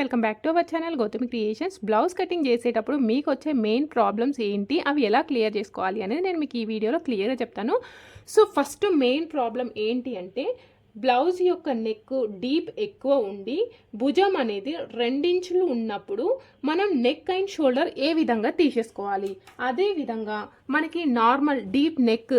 Welcome back to our channel Gautami creations. Blouse cutting చేసేటప్పుడు మీకు వచ్చే మెయిన్ ప్రాబ్లమ్స్ ఏంటి? అవి ఎలా క్లియర్ చేసుకోవాలి అనేది నేను మీకు ఈ వీడియోలో క్లియర్గా చెప్తాను. సో ఫస్ట్ మెయిన్ ప్రాబ్లం ఏంటి అంటే బ్లౌజ్ యొక్క నెక్ డీప్ ఎక్కువ ఉండి భుజం అనేది రెండించులు ఉన్నప్పుడు మనం నెక్ అండ్ షోల్డర్ ఏ విధంగా తీసేసుకోవాలి? అదే విధంగా మనకి నార్మల్ డీప్ నెక్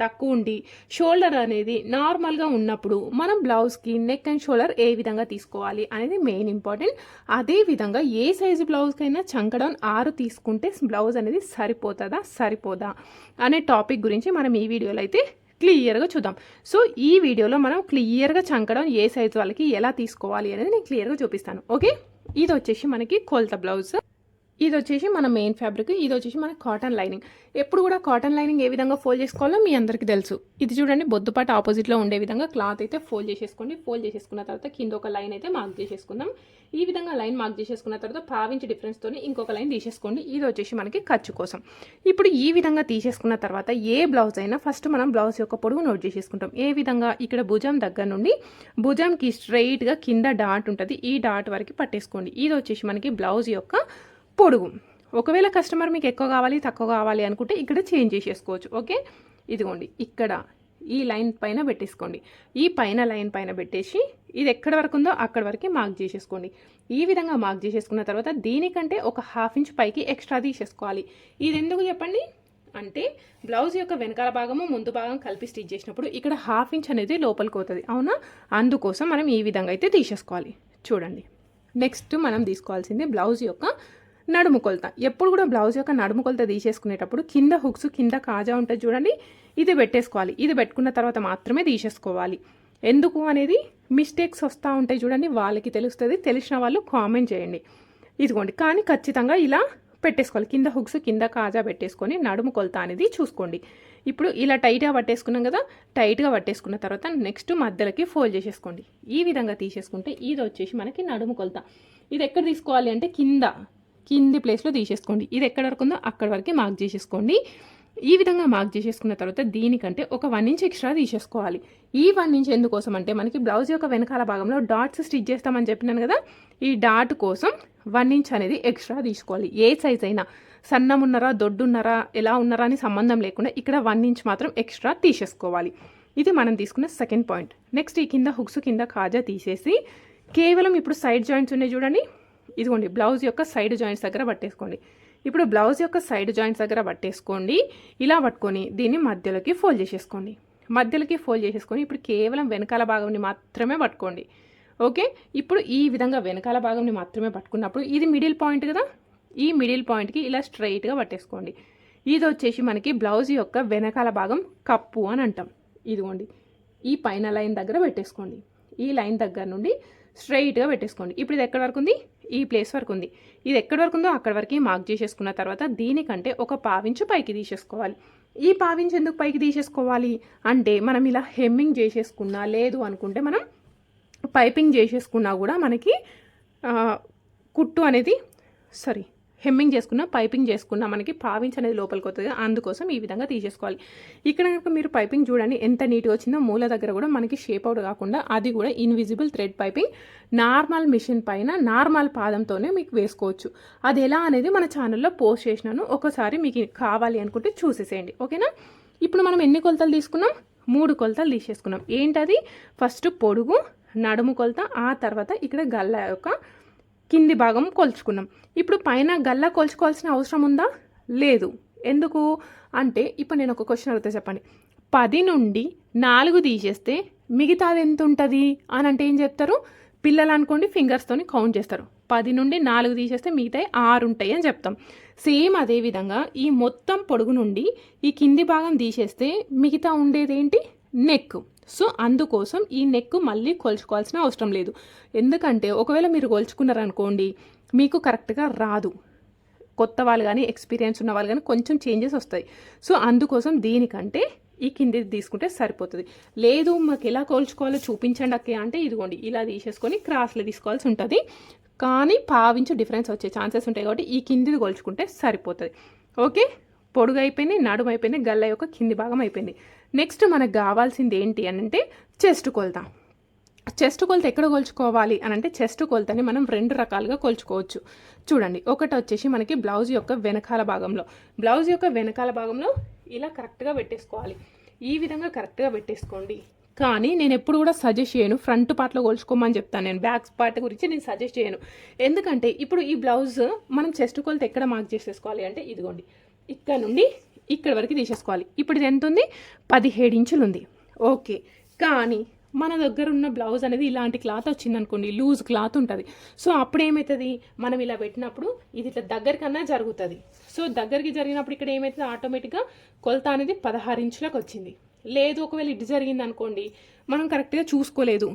తక్కువ ఉండి షోల్డర్ అనేది నార్మల్గా ఉన్నప్పుడు మనం బ్లౌజ్కి నెక్ అండ్ షోల్డర్ ఏ విధంగా తీసుకోవాలి అనేది మెయిన్ ఇంపార్టెంట్ అదే విధంగా ఏ సైజు బ్లౌజ్కైనా చంకడౌన్ ఆరు తీసుకుంటే బ్లౌజ్ అనేది సరిపోతుందా? సరిపోదా? అనే టాపిక్ గురించి మనం ఈ వీడియోలో అయితే క్లియర్గా చూద్దాం. సో ఈ వీడియోలో మనం క్లియర్గా చంకడం ఏ సైజు వాళ్ళకి ఎలా తీసుకోవాలి అనేది నేను క్లియర్గా చూపిస్తాను. ఓకే? ఇది వచ్చేసి మనకి కొలత బ్లౌజ్. ఇది వచ్చేసి మన మెయిన్ ఫ్యాబ్రిక్ ఇది వచ్చేసి మన కాటన్ లైనింగ్ ఎప్పుడు కూడా కాటన్ లైనింగ్ ఏ విధంగా ఫోల్డ్ చేసుకోవాలో మీ అందరికీ తెలుసు. ఇది చూడండి బొద్దుపాటు ఆపోజిట్లో ఉండే విధంగా క్లాత్ అయితే ఫోల్డ్ చేసేసుకోండి. ఫోల్డ్ చేసేసుకున్న తర్వాత కింద ఒక లైన్ అయితే మార్క్ చేసేసుకుందాం. ఈ విధంగా లైన్ మార్క్ చేసేసుకున్న తర్వాత పావించి డిఫరెన్స్తో ఇంకొక లైన్ తీసేసుకోండి. ఇది వచ్చేసి మనకి ఖర్చు కోసం. ఇప్పుడు ఈ విధంగా తీసేసుకున్న తర్వాత ఏ బ్లౌజ్ అయినా ఫస్ట్ మనం బ్లౌజ్ యొక్క పొడుగు నోట్ చేసేసుకుంటాం. ఏ విధంగా? ఇక్కడ భుజం దగ్గర నుండి భుజంకి స్ట్రైట్గా కింద డాట్ ఉంటుంది. ఈ డాట్ వరకు పట్టేసుకోండి. ఇది వచ్చేసి మనకి బ్లౌజ్ యొక్క పొడుగు. ఒకవేళ కస్టమర్ మీకు ఎక్కువ కావాలి తక్కువ కావాలి అనుకుంటే ఇక్కడ చేంజ్ చేసేసుకోవచ్చు. ఓకే? ఇదిగోండి. ఇక్కడ ఈ లైన్ పైన పెట్టేసుకోండి. ఈ పైన లైన్ పైన పెట్టేసి ఇది ఎక్కడ వరకు ఉందో అక్కడ వరకు మార్క్ చేసేసుకోండి. ఈ విధంగా మార్క్ చేసేసుకున్న తర్వాత దీనికంటే ఒక హాఫ్ ఇంచ్ పైకి ఎక్స్ట్రా తీసేసుకోవాలి. ఇది ఎందుకు చెప్పండి? అంటే బ్లౌజ్ యొక్క వెనకాల భాగము ముందు భాగం కలిపి స్టిచ్ చేసినప్పుడు ఇక్కడ హాఫ్ ఇంచ్ అనేది లోపలికి అవుతుంది అవునా? అందుకోసం మనం ఈ విధంగా అయితే తీసేసుకోవాలి. చూడండి. నెక్స్ట్ మనం తీసుకోవాల్సింది బ్లౌజ్ యొక్క నడుము కొలత ఎప్పుడు కూడా బ్లౌజ్ యొక్క నడుము కొలత తీసేసుకునేటప్పుడు కింద హుక్స్ కింద కాజా ఉంటుంది చూడండి ఇది పెట్టేసుకోవాలి. ఇది పెట్టుకున్న తర్వాత మాత్రమే తీసేసుకోవాలి. ఎందుకు అనేది మిస్టేక్స్ వస్తూ ఉంటాయి చూడండి వాళ్ళకి తెలుస్తుంది. తెలిసిన వాళ్ళు కామెంట్ చేయండి. ఇదిగోండి కానీ ఖచ్చితంగా ఇలా పెట్టేసుకోవాలి. కింద హుక్స్ కింద కాజా పెట్టేసుకొని నడుము కొలత అనేది చూసుకోండి. ఇప్పుడు ఇలా టైట్గా పట్టేసుకున్నాం కదా టైట్గా పట్టేసుకున్న తర్వాత నెక్స్ట్ మధ్యలోకి ఫోల్డ్ చేసేసుకోండి. ఈ విధంగా తీసేసుకుంటే ఇది వచ్చేసి మనకి నడుము కొలత ఇది ఎక్కడ తీసుకోవాలి అంటే కింద. కింది ప్లేస్లో తీసేసుకోండి. ఇది ఎక్కడ వరకు ఉందో అక్కడ వరకే మార్క్ చేసేసుకోండి. ఈ విధంగా మార్క్ చేసేసుకున్న తర్వాత దీనికంటే ఒక వన్ ఇంచ్ ఎక్స్ట్రా తీసేసుకోవాలి. ఈ వన్ ఇంచ్ ఎందుకోసం అంటే మనకి బ్లౌజ్ యొక్క వెనకాల భాగంలో డాట్స్ స్టిచ్ చేస్తామని చెప్పినాను కదా ఈ డాట్ కోసం వన్ ఇంచ్ అనేది ఎక్స్ట్రా తీసుకోవాలి. ఏ సైజ్ అయినా సన్నం ఉన్నారా దొడ్డున్నారా ఎలా ఉన్నారా అని సంబంధం లేకుండా ఇక్కడ వన్ ఇంచ్ మాత్రం ఎక్స్ట్రా తీసేసుకోవాలి. ఇది మనం తీసుకున్న సెకండ్ పాయింట్ నెక్స్ట్ ఈ కింద హుక్స్ కింద కాజా తీసేసి కేవలం ఇప్పుడు సైడ్ జాయింట్స్ ఉన్నాయి చూడండి. ఇదిగోండి బ్లౌజ్ యొక్క సైడ్ జాయింట్స్ దగ్గర పట్టేసుకోండి. ఇప్పుడు బ్లౌజ్ యొక్క సైడ్ జాయింట్స్ దగ్గర పట్టేసుకోండి. ఇలా పట్టుకొని దీన్ని మధ్యలోకి ఫోల్డ్ చేసేసుకోండి. మధ్యలోకి ఫోల్డ్ చేసేసుకొని ఇప్పుడు కేవలం వెనకాల భాగంని మాత్రమే పట్టుకోండి. ఓకే? ఇప్పుడు ఈ విధంగా వెనకాల భాగంని మాత్రమే పట్టుకున్నప్పుడు ఇది మిడిల్ పాయింట్ కదా? ఈ మిడిల్ పాయింట్కి ఇలా స్ట్రైట్గా పట్టేసుకోండి. ఇది వచ్చేసి మనకి బ్లౌజ్ యొక్క వెనకాల భాగం కప్పు అని అంటాం. ఇదిగోండి ఈ పైన లైన్ దగ్గర పెట్టేసుకోండి. ఈ లైన్ దగ్గర నుండి స్ట్రైట్గా పెట్టేసుకోండి. ఇప్పుడు ఇది ఎక్కడి వరకు ఉంది? ఈ ప్లేస్ వరకు ఉంది. ఇది ఎక్కడి వరకు ఉందో అక్కడి వరకు మార్క్ చేసేసుకున్న తర్వాత దీనికంటే ఒక పావించు పైకి తీసేసుకోవాలి. ఈ పావించు ఎందుకు పైకి తీసేసుకోవాలి? అంటే మనం ఇలా హెమ్మింగ్ చేసేసుకున్నా లేదు అనుకుంటే మనం పైపింగ్ చేసేసుకున్నా కూడా మనకి కుట్టు అనేది సారీ హెమ్మింగ్ చేసుకున్న పైపింగ్ చేసుకున్న మనకి పావించ్ అనేది లోపలికి వస్తుంది అందుకోసం ఈ విధంగా తీసేసుకోవాలి. ఇక్కడ కనుక మీరు పైపింగ్ చూడండి ఎంత నీట్గా వచ్చిందో మూల దగ్గర కూడా మనకి షేప్ అవుట్ కాకుండా అది కూడా invisible thread piping normal machine పైన నార్మల్ పాదంతోనే మీకు వేసుకోవచ్చు. అది ఎలా అనేది మన ఛానల్లో పోస్ట్ చేసినాను. ఒకసారి మీకు కావాలి అనుకుంటే చూసేసేయండి. ఓకేనా? ఇప్పుడు మనం ఎన్ని కొలతలు తీసుకున్నాం? మూడు కొలతలు తీసేసుకున్నాం. ఏంటది? ఫస్ట్ పొడుగు నడుము కొలత ఆ తర్వాత ఇక్కడ గల్ల యొక్క కింది భాగం కొలుచుకున్నాం. ఇప్పుడు పైన గల్ల కొలుచుకోవాల్సిన అవసరం ఉందా? లేదు. ఎందుకు? అంటే ఇప్పుడు నేను ఒక క్వశ్చన్ అడుగుతా చెప్పండి. పది నుండి నాలుగు తీసేస్తే మిగతాది ఎంత ఉంటుంది అని అంటే ఏం చెప్తారు? పిల్లలు అనుకోండి ఫింగర్స్తోని కౌంట్ చేస్తారు. పది నుండి నాలుగు తీసేస్తే మిగతాయి ఆరు ఉంటాయి అని చెప్తాం. సేమ్ అదే విధంగా ఈ మొత్తం పొడుగు నుండి ఈ కింది భాగం తీసేస్తే మిగతా ఉండేది ఏంటి నెక్ సో అందుకోసం ఈ నెక్ మళ్ళీ కొలుచుకోవాల్సిన అవసరం లేదు. ఎందుకంటే ఒకవేళ మీరు కొలుచుకున్నారనుకోండి మీకు కరెక్ట్గా రాదు. కొత్త వాళ్ళు కానీ ఎక్స్పీరియన్స్ ఉన్న వాళ్ళు కానీ కొంచెం చేంజెస్ వస్తాయి. సో అందుకోసం దీనికంటే ఈ కింది తీసుకుంటే సరిపోతుంది. లేదు మాకు ఎలా కోల్చుకోవాలో చూపించండి అక్క అంటే ఇదిగోండి ఇలా తీసేసుకొని క్రాస్లో తీసుకోవాల్సి ఉంటుంది. కానీ పావించు డిఫరెన్స్ వచ్చే ఛాన్సెస్ ఉంటాయి కాబట్టి ఈ కిందిది కొలుచుకుంటే సరిపోతుంది. ఓకే? పొడుగు అయిపోయింది నడుము అయిపోయింది గల్ల యొక్క కింది భాగం అయిపోయింది. నెక్స్ట్ మనకు కావాల్సింది ఏంటి అని అంటే చెస్ట్ కొలత. చెస్ట్ కొలత ఎక్కడ కొలుచుకోవాలి అని అంటే చెస్ట్ కొలతని మనం రెండు రకాలుగా కొలుచుకోవచ్చు. చూడండి ఒకటి వచ్చేసి మనకి బ్లౌజ్ యొక్క వెనకాల భాగంలో. బ్లౌజ్ యొక్క వెనకాల భాగంలో ఇలా కరెక్ట్గా పెట్టేసుకోవాలి. ఈ విధంగా కరెక్ట్గా పెట్టేసుకోండి. కానీ నేను ఎప్పుడు కూడా సజెస్ట్ చేయను ఫ్రంట్ పార్ట్లో కొలుచుకోమని చెప్తాను. నేను బ్యాక్ పార్ట్ గురించి నేను సజెస్ట్ చేయను. ఎందుకంటే ఇప్పుడు ఈ బ్లౌజ్ మనం చెస్ట్ కొలత ఎక్కడ మార్క్ చేసేసుకోవాలి అంటే ఇదిగోండి ఇక్కడ నుండి ఇక్కడ వరకు తీసేసుకోవాలి. ఇప్పుడు ఇది ఎంత ఉంది పదిహేడు ఇంచులు ఉంది. ఓకే. కానీ మన దగ్గర ఉన్న బ్లౌజ్ అనేది ఇలాంటి క్లాత్ వచ్చింది అనుకోండి లూజ్ క్లాత్ ఉంటుంది. సో అప్పుడు ఏమవుతుంది మనం ఇలా పెట్టినప్పుడు ఇది ఇట్లా దగ్గరికన్నా జరుగుతుంది. సో దగ్గరికి జరిగినప్పుడు ఇక్కడ ఏమవుతుంది ఆటోమేటిక్గా కొలత అనేది పదహారు ఇంచులకు వచ్చింది. లేదు ఒకవేళ ఇటు జరిగింది అనుకోండి మనం కరెక్ట్గా చూసుకోలేదు.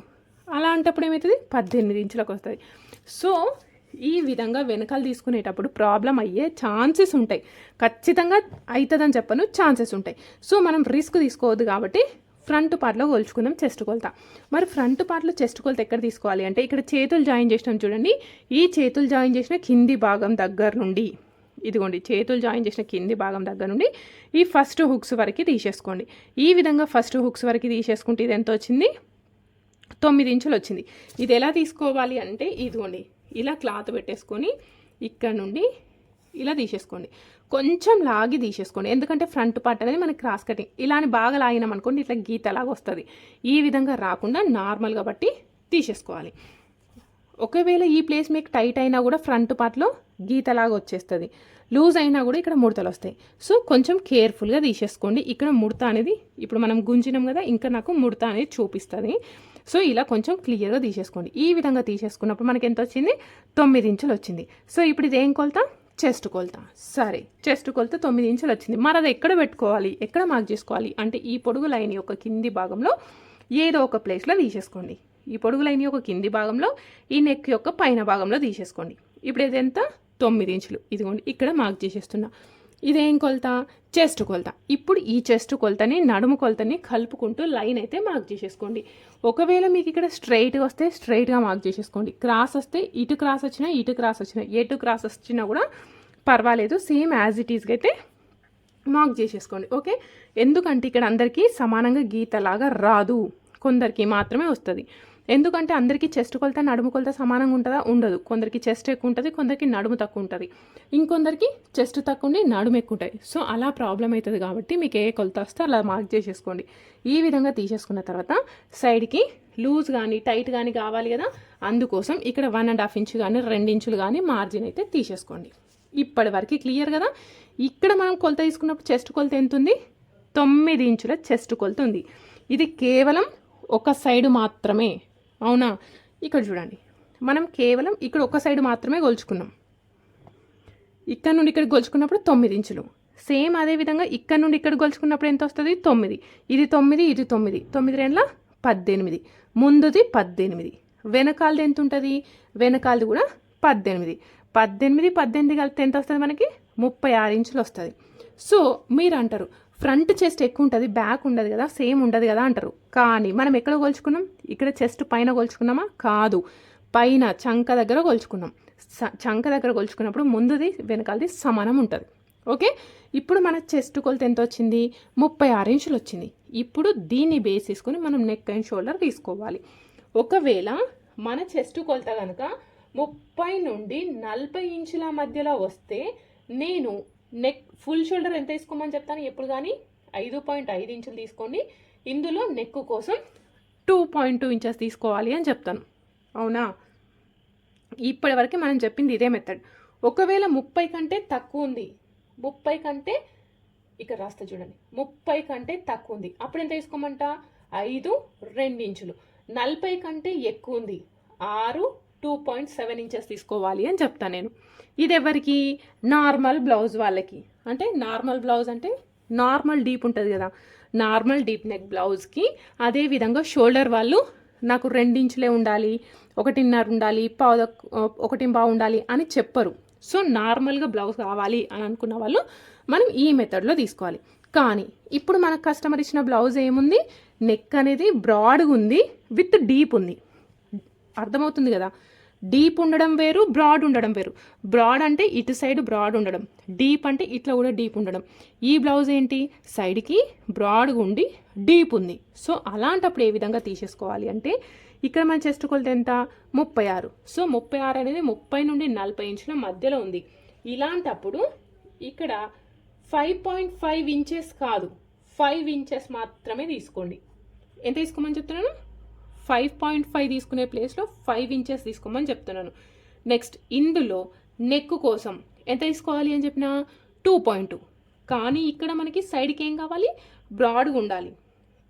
అలాంటప్పుడు ఏమవుతుంది పద్దెనిమిది ఇంచులకు వస్తుంది. సో ఈ విధంగా వెనకాల తీసుకునేటప్పుడు ప్రాబ్లం అయ్యే ఛాన్సెస్ ఉంటాయి. ఖచ్చితంగా అవుతుందని చెప్పను ఛాన్సెస్ ఉంటాయి. సో మనం రిస్క్ తీసుకోవద్దు కాబట్టి ఫ్రంట్ పార్ట్లో కొలుచుకుందాం చెస్ట్ కొలత. మరి ఫ్రంట్ పార్ట్లో చెస్ట్ కొలత ఎక్కడ తీసుకోవాలి అంటే ఇక్కడ చేతులు జాయిన్ చేసినాం చూడండి. ఈ చేతులు జాయిన్ చేసిన కింది భాగం దగ్గర నుండి ఇదిగోండి చేతులు జాయిన్ చేసిన కింది భాగం దగ్గర నుండి ఈ ఫస్ట్ హుక్స్ వరకు తీసేసుకోండి. ఈ విధంగా ఫస్ట్ హుక్స్ వరకు తీసేసుకుంటే ఇది ఎంత వచ్చింది? తొమ్మిది ఇంచులు వచ్చింది. ఇది ఎలా తీసుకోవాలి అంటే ఇదిగోండి ఇలా క్లాత్ పెట్టేసుకొని ఇక్కడ నుండి ఇలా తీసేసుకోండి. కొంచెం లాగి తీసేసుకోండి. ఎందుకంటే ఫ్రంట్ పార్ట్ అనేది మనకి క్రాస్ కటింగ్. ఇలా అని బాగా లాగినాం అనుకోండి ఇట్లా గీతలాగా వస్తుంది. ఈ విధంగా రాకుండా నార్మల్గా బట్టి తీసేసుకోవాలి. ఒకవేళ ఈ ప్లేస్ మీకు టైట్ అయినా కూడా ఫ్రంట్ పార్ట్లో గీతలాగా వచ్చేస్తుంది. లూజ్ అయినా కూడా ఇక్కడ ముడతలు వస్తాయి. సో కొంచెం కేర్ఫుల్గా తీసేసుకోండి. ఇక్కడ ముడత అనేది ఇప్పుడు మనం గుంజినాం కదా ఇంకా నాకు ముడత అనేది చూపిస్తుంది. సో ఇలా కొంచెం క్లియర్గా తీసేసుకోండి. ఈ విధంగా తీసేసుకున్నప్పుడు మనకి ఎంత వచ్చింది? తొమ్మిది ఇంచులు వచ్చింది. సో ఇప్పుడు ఇది ఏం కొలత? చెస్ట్ కొలత. సరే చెస్ట్ కొలత తొమ్మిది ఇంచులు వచ్చింది. మరి అది ఎక్కడ పెట్టుకోవాలి? ఎక్కడ మార్క్ చేసుకోవాలి? అంటే ఈ పొడుగు లైన్ యొక్క కింది భాగంలో ఏదో ఒక ప్లేస్లో తీసేసుకోండి. ఈ పొడుగు లైన్ యొక్క కింది భాగంలో ఈ నెక్ యొక్క పైన భాగంలో తీసేసుకోండి. ఇప్పుడు ఇది ఎంత? తొమ్మిది ఇంచులు. ఇదిగోండి ఇక్కడ మార్క్ చేసేస్తున్నా. ఇదేం కొలత? చెస్ట్ కొలత. ఇప్పుడు ఈ చెస్ట్ కొలతని నడుము కొలతని కలుపుకుంటూ లైన్ అయితే మార్క్ చేసేసుకోండి. ఒకవేళ మీకు ఇక్కడ స్ట్రైట్గా వస్తే స్ట్రైట్గా మార్క్ చేసేసుకోండి. క్రాస్ వస్తే ఇటు క్రాస్ వచ్చినా ఇటు క్రాస్ వచ్చినా ఎటు క్రాస్ వచ్చినా కూడా పర్వాలేదు. సేమ్ యాజ్ ఇట్ ఈస్గా అయితే మార్క్ చేసేసుకోండి. ఓకే? ఎందుకంటే ఇక్కడ అందరికీ సమానంగా గీతలాగా రాదు. కొందరికి మాత్రమే వస్తుంది. ఎందుకంటే అందరికీ చెస్ట్ కొలత నడుము కొలత సమానంగా ఉంటుందా? ఉండదు. కొందరికి చెస్ట్ ఎక్కువ ఉంటుంది కొందరికి నడుము తక్కువ ఉంటుంది. ఇంకొందరికి చెస్ట్ తక్కువ ఉండి నడుము ఎక్కువ ఉంటుంది. సో అలా ప్రాబ్లం అవుతుంది కాబట్టి మీకు ఏ కొలత వస్తే అలా మార్క్ చేసేసుకోండి. ఈ విధంగా తీసేసుకున్న తర్వాత సైడ్కి లూజ్ కానీ టైట్ కానీ కావాలి కదా? అందుకోసం ఇక్కడ వన్ అండ్ హాఫ్ ఇంచ్ కానీ రెండు ఇంచులు కానీ మార్జిన్ అయితే తీసేసుకోండి. ఇప్పటి వరకు క్లియర్ కదా? ఇక్కడ మనం కొలత తీసుకున్నప్పుడు చెస్ట్ కొలత ఎంత ఉంది? తొమ్మిది ఇంచుల చెస్ట్ కొలత ఉంది. ఇది కేవలం ఒక సైడ్ మాత్రమే. అవునా? ఇక్కడ చూడండి. మనం కేవలం ఇక్కడ ఒక సైడ్ మాత్రమే కొలుచుకున్నాం ఇక్కడ నుండి ఇక్కడ గొలుచుకున్నప్పుడు తొమ్మిది ఇంచులు. సేమ్ అదే విధంగా ఇక్కడ నుండి ఇక్కడ గొలుచుకున్నప్పుడు ఎంత వస్తుంది? తొమ్మిది. ఇది తొమ్మిది ఇది తొమ్మిది. తొమ్మిది రెండ్ల పద్దెనిమిది. ముందుది పద్దెనిమిది. వెనకాలది ఎంత ఉంటుంది? వెనకాలది కూడా పద్దెనిమిది. పద్దెనిమిది పద్దెనిమిది కలిపితే ఎంత వస్తుంది మనకి? ముప్పై ఆరు ఇంచులు వస్తుంది. సో మీరు అంటారు ఫ్రంట్ చెస్ట్ ఎక్కువ ఉంటుంది బ్యాక్ ఉండదు కదా సేమ్ ఉండదు కదా అంటారు. కానీ మనం ఎక్కడ కొలుచుకున్నాం? ఇక్కడ చెస్ట్ పైన కొలుచుకున్నామా? కాదు. పైన చంక దగ్గర కొలుచుకున్నాం. స- చంక దగ్గర కొలుచుకున్నప్పుడు ముందుది వెనకాలది సమానం ఉంటుంది. ఓకే? ఇప్పుడు మన చెస్ట్ కొలత ఎంత వచ్చింది ముప్పై ఆరు ఇంచులు వచ్చింది. ఇప్పుడు దీన్ని బేస్ తీసుకొని మనం నెక్ అండ్ షోల్డర్ తీసుకోవాలి. ఒకవేళ మన చెస్ట్ కొలత కనుక ముప్పై నుండి నలభై ఇంచుల మధ్యలో వస్తే నేను నెక్ ఫుల్ షోల్డర్ ఎంత తీసుకోమని చెప్తాను? ఎప్పుడు కానీ ఐదు పాయింట్ ఐదు ఇంచులు తీసుకోండి ఇందులో నెక్ కోసం టూ పాయింట్ టూ ఇంచెస్ తీసుకోవాలి అని చెప్తాను. అవునా? ఇప్పటివరకు మనం చెప్పింది ఇదే మెథడ్ ఒకవేళ ముప్పై కంటే తక్కువ ఉంది ముప్పై కంటే ఇక్కడ రాస్తా చూడండి. ముప్పై కంటే తక్కువ ఉంది. అప్పుడు ఎంత తీసుకోమంట ఐదు రెండు ఇంచులు. నలభై కంటే ఎక్కువ ఉంది. ఆరు టూ పాయింట్ సెవెన్ ఇంచెస్ తీసుకోవాలి అని చెప్తాను నేను. ఇది ఎవరికి నార్మల్ బ్లౌజ్ వాళ్ళకి. అంటే నార్మల్ బ్లౌజ్ అంటే నార్మల్ డీప్ ఉంటుంది కదా. నార్మల్ డీప్ నెక్ బ్లౌజ్కి అదే విధంగా షోల్డర్ వాళ్ళు నాకు రెండించులే ఉండాలి ఒకటిన్నర ఉండాలి పావు ఒకటి పావు ఉండాలి అని చెప్పరు. సో నార్మల్గా బ్లౌజ్ కావాలి అని అనుకున్న వాళ్ళు మనం ఈ మెథడ్లో తీసుకోవాలి. కానీ ఇప్పుడు మన కస్టమర్ ఇచ్చిన బ్లౌజ్ ఏముంది? నెక్ అనేది బ్రాడ్గా ఉంది విత్ డీప్ ఉంది. అర్థమవుతుంది కదా? డీప్ ఉండడం వేరు బ్రాడ్ ఉండడం వేరు. బ్రాడ్ అంటే ఇటు సైడ్ బ్రాడ్ ఉండడం. డీప్ అంటే ఇట్లా కూడా డీప్ ఉండడం. ఈ బ్లౌజ్ ఏంటి? సైడ్కి బ్రాడ్గా ఉండి డీప్ ఉంది. సో అలాంటప్పుడు ఏ విధంగా తీసేసుకోవాలి అంటే ఇక్కడ మన చెస్ట్ కొలత ఎంత? ముప్పై ఆరు. సో ముప్పై ఆరు అనేది ముప్పై నుండి నలభై ఇంచుల మధ్యలో ఉంది. ఇలాంటప్పుడు ఇక్కడ ఫైవ్ పాయింట్ ఫైవ్ ఇంచెస్ కాదు. ఫైవ్ ఇంచెస్ మాత్రమే తీసుకోండి. ఎంత తీసుకోమని చెప్తున్నాను? ఫైవ్ పాయింట్ ఫైవ్ తీసుకునే ప్లేస్లో ఫైవ్ ఇంచెస్ తీసుకోమని చెప్తున్నాను. నెక్స్ట్ ఇందులో నెక్ కోసం ఎంత తీసుకోవాలి అని చెప్పిన టూ పాయింట్ టూ కానీ ఇక్కడ మనకి సైడ్కి ఏం కావాలి? బ్రాడ్గా ఉండాలి.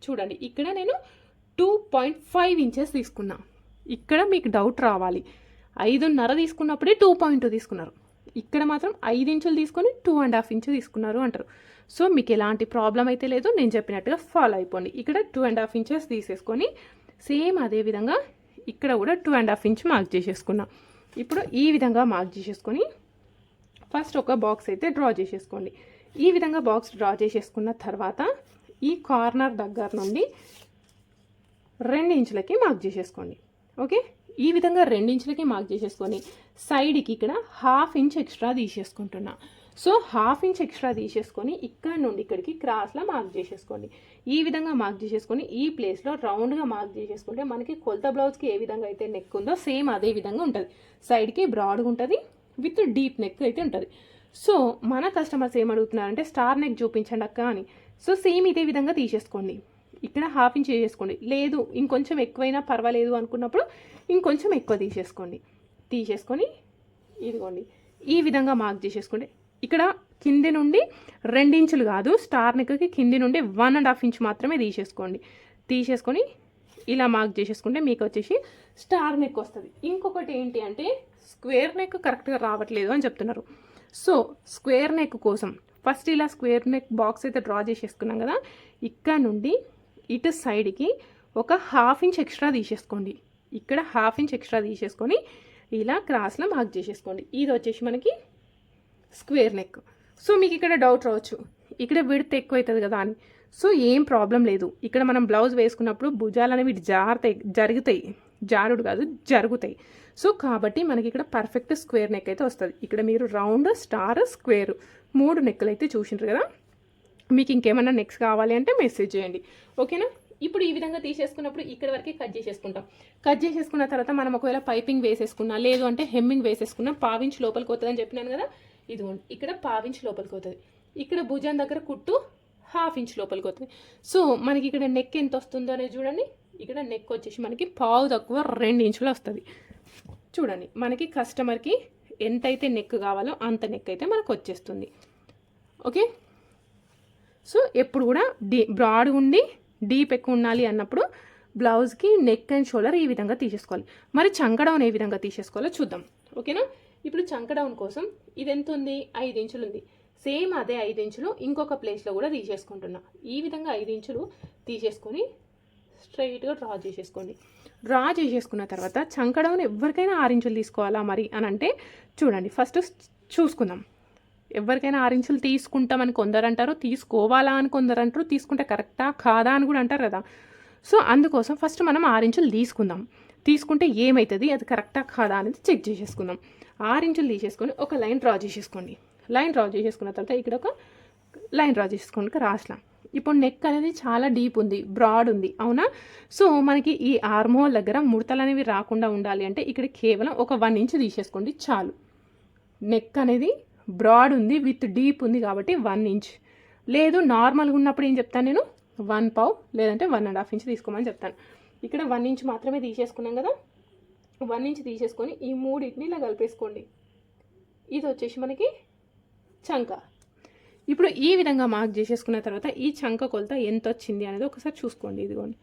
చూడండి ఇక్కడ నేను టూ పాయింట్ ఫైవ్ ఇంచెస్ తీసుకున్నా. ఇక్కడ మీకు డౌట్ రావాలి. ఐదున్నర తీసుకున్నప్పుడే టూ పాయింట్ టూ తీసుకున్నారు. ఇక్కడ మాత్రం ఐదు ఇంచులు తీసుకొని టూ అండ్ హాఫ్ ఇంచు తీసుకున్నారు అంటారు. సో మీకు ఎలాంటి ప్రాబ్లం అయితే లేదు. నేను చెప్పినట్టుగా ఫాలో అయిపోండి. ఇక్కడ టూ అండ్ హాఫ్ ఇంచెస్ తీసేసుకొని సేమ్ అదే విధంగా ఇక్కడ కూడా two and half inch mark చేసేసుకున్నా. ఇప్పుడు ఈ విధంగా మార్క్ చేసేసుకొని ఫస్ట్ ఒక బాక్స్ అయితే డ్రా చేసేసుకోండి. ఈ విధంగా బాక్స్ డ్రా చేసేసుకున్న తర్వాత ఈ కార్నర్ దగ్గర నుండి రెండు ఇంచులకి మార్క్ చేసేసుకోండి. ఓకే? ఈ విధంగా రెండించులకి మార్క్ చేసేసుకొని సైడ్కి ఇక్కడ హాఫ్ ఇంచ్ ఎక్స్ట్రా తీసేసుకుంటున్నా. సో హాఫ్ ఇంచ్ ఎక్స్ట్రా తీసేసుకొని ఇక్కడ నుండి ఇక్కడికి క్రాస్లో మార్క్ చేసేసుకోండి. ఈ విధంగా మార్క్ చేసేసుకొని ఈ ప్లేస్లో రౌండ్గా మార్క్ చేసేసుకుంటే మనకి కొలత బ్లౌజ్కి ఏ విధంగా అయితే నెక్ ఉందో సేమ్ అదే విధంగా ఉంటుంది. సైడ్కి బ్రాడ్గా ఉంటుంది విత్ డీప్ నెక్ అయితే ఉంటుంది. సో మన కస్టమర్స్ ఏం అడుగుతున్నారంటే స్టార్ నెక్ చూపించండి అక్క అని. సో సేమ్ ఇదే విధంగా తీసేసుకోండి. ఇక్కడ హాఫ్ ఇంచ్ చేసేసుకోండి. లేదు ఇంకొంచెం ఎక్కువైనా పర్వాలేదు అనుకున్నప్పుడు ఇంకొంచెం ఎక్కువ తీసేసుకోండి. తీసేసుకొని ఇదిగోండి. ఈ విధంగా మార్క్ చేసేసుకోండి ఇక్కడ కింది నుండి రెండించులు కాదు స్టార్ నెక్కి కింది నుండి వన్ అండ్ హాఫ్ ఇంచ్ మాత్రమే తీసేసుకోండి. తీసేసుకొని ఇలా మార్క్ చేసేసుకుంటే మీకు వచ్చేసి స్టార్ నెక్ వస్తుంది. ఇంకొకటి ఏంటి అంటే స్క్వేర్ నెక్ కరెక్ట్గా రావట్లేదు అని చెప్తున్నారు. సో స్క్వేర్ నెక్ కోసం ఫస్ట్ ఇలా స్క్వేర్ నెక్ బాక్స్ అయితే డ్రా చేసేసుకున్నాం కదా ఇక్కడ నుండి ఇటు సైడ్కి ఒక హాఫ్ ఇంచ్ ఎక్స్ట్రా తీసేసుకోండి. ఇక్కడ హాఫ్ ఇంచ్ ఎక్స్ట్రా తీసేసుకొని ఇలా క్రాస్లో మార్క్ చేసేసుకోండి. ఇది వచ్చేసి మనకి స్క్వేర్ నెక్. సో మీకు ఇక్కడ డౌట్ రావచ్చు. ఇక్కడ విడత ఎక్కువ అవుతుంది కదా అని. సో ఏం ప్రాబ్లం లేదు. ఇక్కడ మనం బ్లౌజ్ వేసుకున్నప్పుడు భుజాలు అనేవి జారుతాయి జరుగుతాయి. జారుడు కాదు జరుగుతాయి. సో కాబట్టి మనకి ఇక్కడ పర్ఫెక్ట్ స్క్వేర్ నెక్ అయితే వస్తుంది. ఇక్కడ మీరు రౌండ్ స్టార్ స్క్వేర్ మూడు నెక్కులు అయితే చూసిండ్రు కదా. మీకు ఇంకేమైనా నెక్స్ట్ కావాలి అంటే మెసేజ్ చేయండి. ఓకేనా ఇప్పుడు ఈ విధంగా తీసేసుకున్నప్పుడు ఇక్కడ వరకే కట్ చేసేసుకుంటాం. కట్ చేసేసుకున్న తర్వాత మనం ఒకవేళ పైపింగ్ వేసేసుకున్నా లేదు అంటే హెమ్మింగ్ వేసేసుకున్నా పావించి లోపలికి వస్తుందని చెప్పినాను కదా ఇదిగోండి ఇక్కడ పావించి లోపలికి అవుతుంది ఇక్కడ భుజం దగ్గర కుట్టు హాఫ్ ఇంచ్ లోపలికి అవుతుంది సో మనకి ఇక్కడ నెక్ ఎంత వస్తుందో అనేది చూడండి. ఇక్కడ నెక్ వచ్చేసి మనకి పావు తక్కువ రెండు ఇంచులు వస్తుంది. చూడండి మనకి కస్టమర్కి ఎంతైతే నెక్ కావాలో అంత నెక్ అయితే మనకు వచ్చేస్తుంది. ఓకే? సో ఎప్పుడు కూడా డీ బ్రాడ్ ఉండి డీప్ ఎక్కువ ఉండాలి అన్నప్పుడు బ్లౌజ్కి నెక్ అండ్ షోల్డర్ ఈ విధంగా తీసేసుకోవాలి. మరి చంకడం ఏ విధంగా తీసేసుకోవాలో చూద్దాం. ఓకేనా? ఇప్పుడు చంకడౌన్ కోసం ఇది ఎంత ఉంది ఐదు ఇంచులు ఉంది సేమ్ అదే ఐదు ఇంచులు ఇంకొక ప్లేస్లో కూడా తీసేసుకుంటున్నా. ఈ విధంగా ఐదు ఇంచులు తీసేసుకొని స్ట్రైట్గా డ్రా చేసేసుకోండి. డ్రా చేసేసుకున్న తర్వాత చంకడౌన్ ఎవరికైనా ఆరు ఇంచులు తీసుకోవాలా మరి అని అంటే చూడండి ఫస్ట్ చూసుకుందాం. ఎవరికైనా ఆరు ఇంచులు తీసుకుంటామని కొందరు అంటారు తీసుకోవాలా అని కొందరు అంటారు తీసుకుంటే కరెక్టా కాదా అని కూడా అంటారు కదా. సో అందుకోసం ఫస్ట్ మనం ఆరు ఇంచులు తీసుకుందాం. తీసుకుంటే ఏమవుతుంది అది కరెక్టా కాదా అనేది చెక్ చేసేసుకుందాం. ఆరు ఇంచులు తీసేసుకొని ఒక లైన్ డ్రా చేసేసుకోండి. లైన్ డ్రా చేసేసుకున్న తర్వాత ఇక్కడ ఒక లైన్ డ్రా చేసుకోండి రాస్లా ఇప్పుడు నెక్ అనేది చాలా డీప్ ఉంది బ్రాడ్ ఉంది అవునా? సో మనకి ఈ ఆర్మోల్ దగ్గర ముడతలు అనేవి రాకుండా ఉండాలి అంటే ఇక్కడ కేవలం ఒక వన్ ఇంచ్ తీసేసుకోండి చాలు. నెక్ అనేది బ్రాడ్ ఉంది విత్ డీప్ ఉంది కాబట్టి వన్ ఇంచ్. లేదు నార్మల్గా ఉన్నప్పుడు ఏం చెప్తాను నేను? వన్ పావు లేదంటే వన్ అండ్ హాఫ్ ఇంచ్ తీసుకోమని చెప్తాను. ఇక్కడ వన్ ఇంచ్ మాత్రమే తీసేసుకున్నాం కదా? వన్ ఇంచ్ తీసేసుకొని ఈ మూడింటిని ఇలా కలిపేసుకోండి. ఇది వచ్చేసి మనకి చంక. ఇప్పుడు ఈ విధంగా మార్క్ చేసేసుకున్న తర్వాత ఈ చంక కొలత ఎంత వచ్చింది అనేది ఒకసారి చూసుకోండి ఇదిగోండి.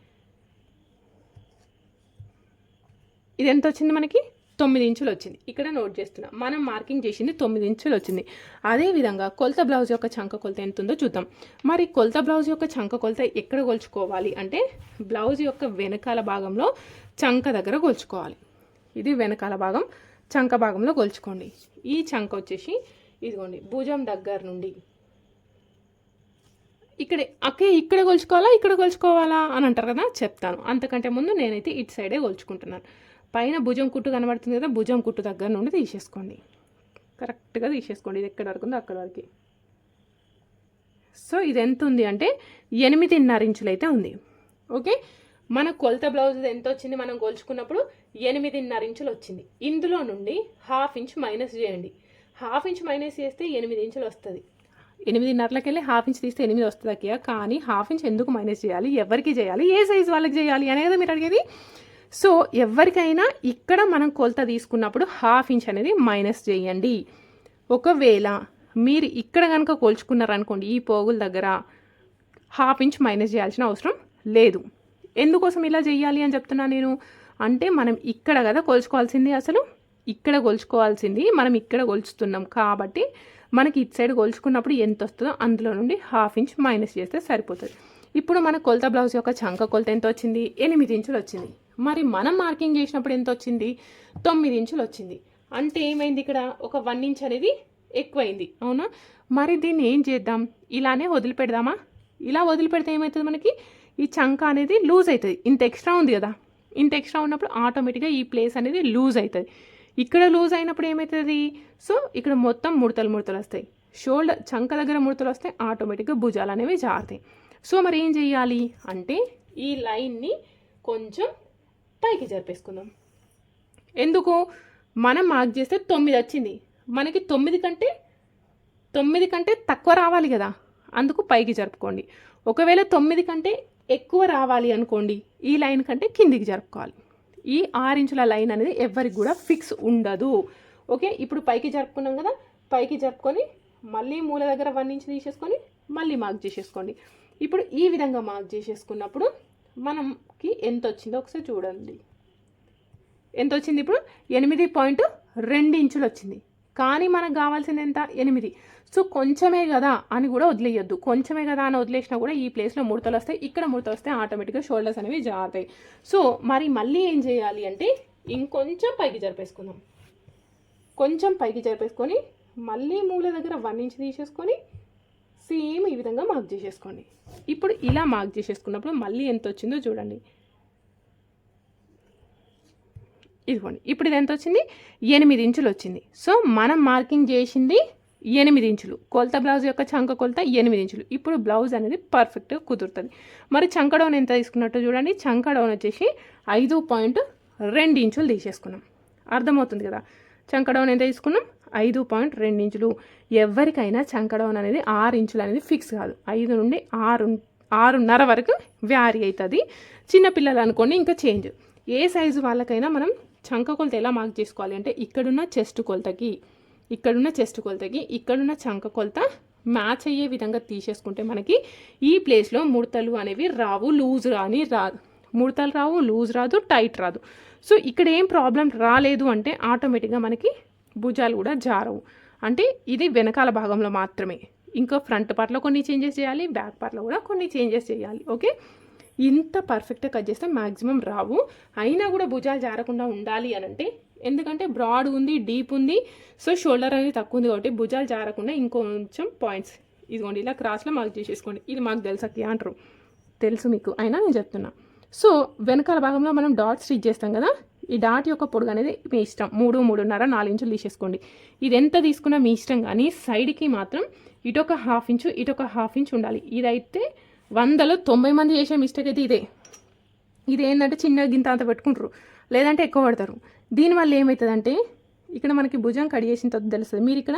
ఇది ఎంత వచ్చింది మనకి? తొమ్మిది ఇంచులు వచ్చింది. ఇక్కడ నోట్ చేస్తున్నా. మనం మార్కింగ్ చేసింది తొమ్మిది ఇంచులు వచ్చింది. అదేవిధంగా కొలత బ్లౌజ్ యొక్క చంక కొలత ఎంత ఉందో చూద్దాం. మరి కొలత బ్లౌజ్ యొక్క చంక కొలత ఎక్కడ కొలుచుకోవాలి అంటే బ్లౌజ్ యొక్క వెనకాల భాగంలో చంక దగ్గర కొలుచుకోవాలి. ఇది వెనకాల భాగం చంక భాగంలో కొలుచుకోండి. ఈ చంక వచ్చేసి ఇదిగోండి భుజం దగ్గర నుండి. ఇక్కడ అక్కే ఇక్కడ కొలుచుకోవాలా ఇక్కడ కొలుచుకోవాలా అని అంటారు కదా చెప్తాను. అంతకంటే ముందు నేనైతే ఇటు సైడే కొలుచుకుంటున్నాను. పైన భుజం కుట్టు కనబడుతుంది కదా భుజం కుట్టు దగ్గర నుండి తీసేసుకోండి. కరెక్ట్గా తీసేసుకోండి ఇది ఎక్కడ వరకు ఉందో అక్కడ వరకు. సో ఇది ఎంత ఉంది అంటే ఎనిమిదిన్నర ఇంచులు అయితే ఉంది. ఓకే మన కొలత బ్లౌజ్ ఎంత వచ్చింది మనం కొలుచుకున్నప్పుడు? ఎనిమిదిన్నర ఇంచులు వచ్చింది. ఇందులో నుండి హాఫ్ ఇంచ్ మైనస్ చేయండి. హాఫ్ ఇంచ్ మైనస్ చేస్తే ఎనిమిది ఇంచులు వస్తుంది. ఎనిమిదిన్నరలకి వెళ్ళి హాఫ్ ఇంచ్ తీస్తే ఎనిమిది వస్తుంది అక్కయ్య. కానీ హాఫ్ ఇంచ్ ఎందుకు మైనస్ చేయాలి? ఎవరికి చేయాలి? ఏ సైజ్ వాళ్ళకి చేయాలి అనేది మీరు అడిగేది? సో ఎవరికైనా ఇక్కడ మనం కొలత తీసుకున్నప్పుడు హాఫ్ ఇంచ్ అనేది మైనస్ చేయండి. ఒకవేళ మీరు ఇక్కడ కనుక కోల్చుకున్నారనుకోండి ఈ పోగుల దగ్గర హాఫ్ ఇంచ్ మైనస్ చేయాల్సిన అవసరం లేదు. ఎందుకోసం ఇలా చేయాలి అని చెప్తున్నా నేను? అంటే మనం ఇక్కడ కదా కొలుచుకోవాల్సింది అసలు? ఇక్కడ కొలుచుకోవాల్సింది మనం ఇక్కడ కొలుచుతున్నాం కాబట్టి మనకి ఇటు సైడ్ కొలుచుకున్నప్పుడు ఎంత వస్తుందో అందులో నుండి హాఫ్ ఇంచ్ మైనస్ చేస్తే సరిపోతుంది. ఇప్పుడు మన కొలత బ్లౌజ్ యొక్క చంక కొలత ఎంత వచ్చింది? ఎనిమిది ఇంచులు వచ్చింది. మరి మనం మార్కింగ్ చేసినప్పుడు ఎంత వచ్చింది? తొమ్మిది ఇంచులు వచ్చింది. అంటే ఏమైంది ఇక్కడ? ఒక వన్ ఇంచ్ అనేది ఎక్కువైంది. అవునా? మరి దీన్ని ఏం చేద్దాం? ఇలానే వదిలిపెడదామా? ఇలా వదిలిపెడితే ఏమవుతుంది మనకి? ఈ చంక అనేది లూజ్ అవుతుంది. ఇంత ఎక్స్ట్రా ఉంది కదా. ఇంత ఎక్స్ట్రా ఉన్నప్పుడు ఆటోమేటిక్గా ఈ ప్లేస్ అనేది లూజ్ అవుతుంది. ఇక్కడ లూజ్ అయినప్పుడు ఏమవుతుంది? సో ఇక్కడ మొత్తం ముడతలు ముడతలు వస్తాయి. షోల్డర్ చంక దగ్గర ముడతలు వస్తే ఆటోమేటిక్గా భుజాలు అనేవి జారుతాయి. సో మరి ఏం చేయాలి అంటే ఈ లైన్ని కొంచెం పైకి జరిపేసుకుందాం. ఎందుకు? మనం మార్క్ చేస్తే తొమ్మిది వచ్చింది. మనకి తొమ్మిది కంటే తొమ్మిది కంటే తక్కువ రావాలి కదా. అందుకు పైకి జరుపుకోండి. ఒకవేళ తొమ్మిది కంటే ఎక్కువ రావాలి అనుకోండి ఈ లైన్ కంటే కిందికి జరుపుకోవాలి. ఈ ఆరు ఇంచుల లైన్ అనేది ఎవరికి కూడా ఫిక్స్ ఉండదు. ఓకే ఇప్పుడు పైకి జరుపుకున్నాం కదా పైకి జరుపుకొని మళ్ళీ మూల దగ్గర వన్ ఇంచ్ తీసేసుకొని మళ్ళీ మార్క్ చేసేసుకోండి. ఇప్పుడు ఈ విధంగా మార్క్ చేసేసుకున్నప్పుడు మనకి ఎంత వచ్చిందో ఒకసారి చూడండి. ఎంత వచ్చింది ఇప్పుడు? ఎనిమిది పాయింట్ రెండు ఇంచులు వచ్చింది. కానీ మనకు కావాల్సింది ఎంత? ఎనిమిది. సో కొంచెమే కదా అని కూడా వదిలేయొద్దు. కొంచెమే కదా అని వదిలేసినా కూడా ఈ ప్లేస్లో ముడతలు వస్తాయి. ఇక్కడ ముడతలు వస్తే ఆటోమేటిక్గా షోల్డర్స్ అనేవి జారుతాయి. సో మరి మళ్ళీ ఏం చేయాలి అంటే ఇంకొంచెం పైకి జరిపేసుకుందాం. కొంచెం పైకి జరిపేసుకొని మళ్ళీ మూల దగ్గర వన్ ఇంచ్ తీసేసుకొని సేమ్ ఈ విధంగా మార్క్ చేసేసుకోండి. ఇప్పుడు ఇలా మార్క్ చేసేసుకున్నప్పుడు మళ్ళీ ఎంత వచ్చిందో చూడండి. ఇదిగోండి ఇప్పుడు ఇది ఎంత వచ్చింది ఎనిమిది ఇంచులు వచ్చింది. సో మనం మార్కింగ్ చేసింది ఎనిమిది ఇంచులు. కొలత బ్లౌజ్ యొక్క చంక కొలత ఎనిమిది ఇంచులు. ఇప్పుడు బ్లౌజ్ అనేది పర్ఫెక్ట్గా కుదురుతుంది. మరి చంక డౌన్ ఎంత తీసుకున్నట్టు చూడండి. చంక డౌన్ వచ్చేసి ఐదు పాయింట్ రెండు ఇంచులు తీసేసుకున్నాం. అర్థమవుతుంది కదా? చంక డౌన్ ఎంత తీసుకున్నాం? ఐదు పాయింట్ రెండు ఇంచులు. ఎవరికైనా చంక డౌన్ అనేది ఆరు ఇంచులు అనేది ఫిక్స్ కాదు. ఐదు నుండి ఆరు ఆరున్నర వరకు వ్యారీ అవుతుంది. చిన్నపిల్లలు అనుకోండి ఇంకా చేంజ్. ఏ సైజు వాళ్ళకైనా మనం చంక కొలత ఎలా మార్క్ చేసుకోవాలి అంటే ఇక్కడున్న చెస్ట్ కొలతకి ఇక్కడున్న చెస్ట్ కొలతకి ఇక్కడున్న చంక కొలత మ్యాచ్ అయ్యే విధంగా తీసేసుకుంటే మనకి ఈ ప్లేస్లో ముడతలు అనేవి రావు లూజ్ రాని రాదు ముడతలు రావు లూజ్ రాదు టైట్ రాదు. సో ఇక్కడ ఏం ప్రాబ్లం రాలేదు అంటే ఆటోమేటిక్గా మనకి భుజాలు కూడా జారవు. అంటే ఇది వెనకాల భాగంలో మాత్రమే. ఇంకా ఫ్రంట్ పార్ట్లో కొన్ని చేంజెస్ చేయాలి బ్యాక్ పార్ట్లో కూడా కొన్ని చేంజెస్ చేయాలి. ఓకే ఇంత పర్ఫెక్ట్గా కట్ చేస్తే మ్యాక్సిమం రావు. అయినా కూడా భుజాలు జారకుండా ఉండాలి అని అంటే ఎందుకంటే బ్రాడ్ ఉంది డీప్ ఉంది సో షోల్డర్ అనేది తక్కువ ఉంది కాబట్టి భుజాలు జారకుండా ఇంకొంచెం పాయింట్స్ ఇదిగోండి ఇలా క్రాస్లో మార్క్ చేసేసుకోండి. ఇది మాకు తెలుసకి అంటారు. తెలుసు మీకు. అయినా నేను చెప్తున్నా. సో వెనకాల భాగంలో మనం డాట్ స్టిచ్ చేస్తాం కదా? ఈ డాట్ యొక్క పొడుగు అనేది మీ ఇష్టం. మూడు మూడున్నర నాలుగు ఇంచులు తీసేసుకోండి. ఇది ఎంత తీసుకున్నా మీ ఇష్టం కానీ సైడ్కి మాత్రం ఇటొక హాఫ్ ఇంచు ఇటొక హాఫ్ ఇంచు ఉండాలి. ఇదైతే వందలో తొంభై మంది చేసే మిస్టేక్ అయితే ఇదే. ఇది ఏంటంటే చిన్న గింత అంత పెట్టుకుంటారు. లేదంటే ఎక్కువ పడతారు. దీనివల్ల ఏమవుతుందంటే ఇక్కడ మనకి భుజం కడిగేసిన తర్వాత తెలుస్తుంది. మీరు ఇక్కడ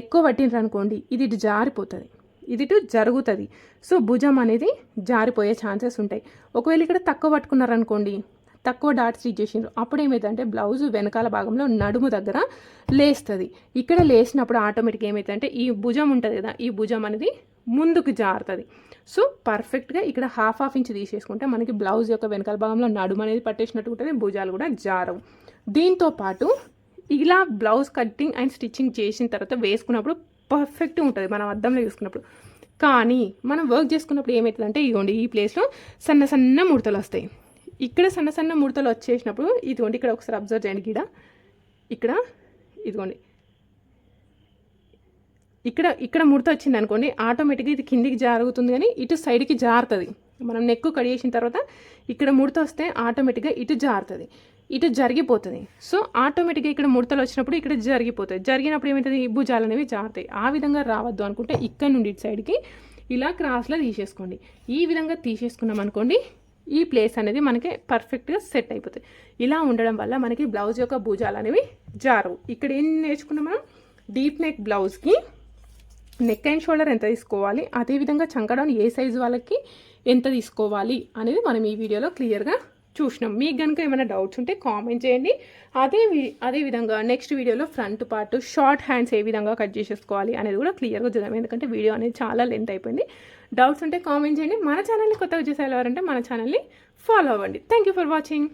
ఎక్కువ పట్టినారు అనుకోండి ఇది ఇటు జారిపోతుంది. ఇది ఇటు జరుగుతుంది. సో భుజం అనేది జారిపోయే ఛాన్సెస్ ఉంటాయి. ఒకవేళ ఇక్కడ తక్కువ పట్టుకున్నారనుకోండి తక్కువ డాట్ స్టిచ్ చేసిండ్రు అప్పుడు ఏమైందంటే బ్లౌజ్ వెనకాల భాగంలో నడుము దగ్గర లేస్తుంది. ఇక్కడ లేసినప్పుడు ఆటోమేటిక్ ఏమవుతుందంటే ఈ భుజం ఉంటుంది కదా ఈ భుజం అనేది ముందుకు జారుతుంది. సో పర్ఫెక్ట్గా ఇక్కడ హాఫ్ హాఫ్ ఇంచ్ తీసేసుకుంటే మనకి బ్లౌజ్ యొక్క వెనకాల భాగంలో నడుము అనేది పట్టేసినట్టు ఉంటుంది భుజాలు కూడా జారవు. దీంతో పాటు ఇలా బ్లౌజ్ కటింగ్ అండ్ స్టిచ్చింగ్ చేసిన తర్వాత వేసుకున్నప్పుడు పర్ఫెక్ట్ ఉంటుంది మనం అద్దంలో చూసుకున్నప్పుడు కానీ మనం వర్క్ చేసుకున్నప్పుడు ఏమవుతుందంటే ఇదిగోండి ఈ ప్లేస్లో సన్న సన్న ముడతలు వస్తాయి. ఇక్కడ సన్న సన్న ముడతలు వచ్చేసినప్పుడు ఇదిగోండి ఇక్కడ ఒకసారి అబ్జర్వ్ చేయండి గిడ. ఇక్కడ ఇదిగోండి ఇక్కడ ఇక్కడ ముడత వచ్చింది అనుకోండి ఆటోమేటిక్గా ఇది కిందికి జారుగుతుంది కానీ ఇటు సైడ్కి జారుతుంది. మనం నెక్ కడిగేసిన తర్వాత ఇక్కడ ముడత వస్తే ఆటోమేటిక్గా ఇటు జారుతుంది. ఇటు జరిగిపోతుంది. సో ఆటోమేటిక్గా ఇక్కడ ముడతలు వచ్చినప్పుడు ఇక్కడ జరిగిపోతుంది. జరిగినప్పుడు ఏమవుతుంది ఈ భుజాలు అనేవి జారుతాయి. ఆ విధంగా రావద్దు అనుకుంటే ఇక్కడ నుండి ఇటు సైడ్కి ఇలా క్రాస్లో తీసేసుకోండి. ఈ విధంగా తీసేసుకున్నాం అనుకోండి ఈ ప్లేస్ అనేది మనకి పర్ఫెక్ట్గా సెట్ అయిపోతుంది. ఇలా ఉండడం వల్ల మనకి బ్లౌజ్ యొక్క భుజాలు అనేవి జారవు. ఇక్కడ ఏం నేర్చుకున్నాం మనం? డీప్ నెక్ బ్లౌజ్కి నెక్ అండ్ షోల్డర్ ఎంత తీసుకోవాలి అదేవిధంగా చంకడౌన్ ఏ సైజు వాళ్ళకి ఎంత తీసుకోవాలి అనేది మనం ఈ వీడియోలో క్లియర్గా చూసినాం. మీకు కనుక ఏమైనా డౌట్స్ ఉంటే కామెంట్ చేయండి. అదే వి- అదే విధంగా నెక్స్ట్ వీడియోలో ఫ్రంట్ పార్ట్ షార్ట్ హ్యాండ్స్ ఏ విధంగా కట్ చేసేసుకోవాలి అనేది కూడా క్లియర్గా చూద్దాం. ఎందుకంటే వీడియో అనేది చాలా లెంత్ అయిపోయింది. డౌట్స్ ఉంటే కామెంట్ చేయండి. మన ఛానల్ని కొత్తగా చూసేవారంటే మన ఛానల్ని ఫాలో అవ్వండి. Thank you for watching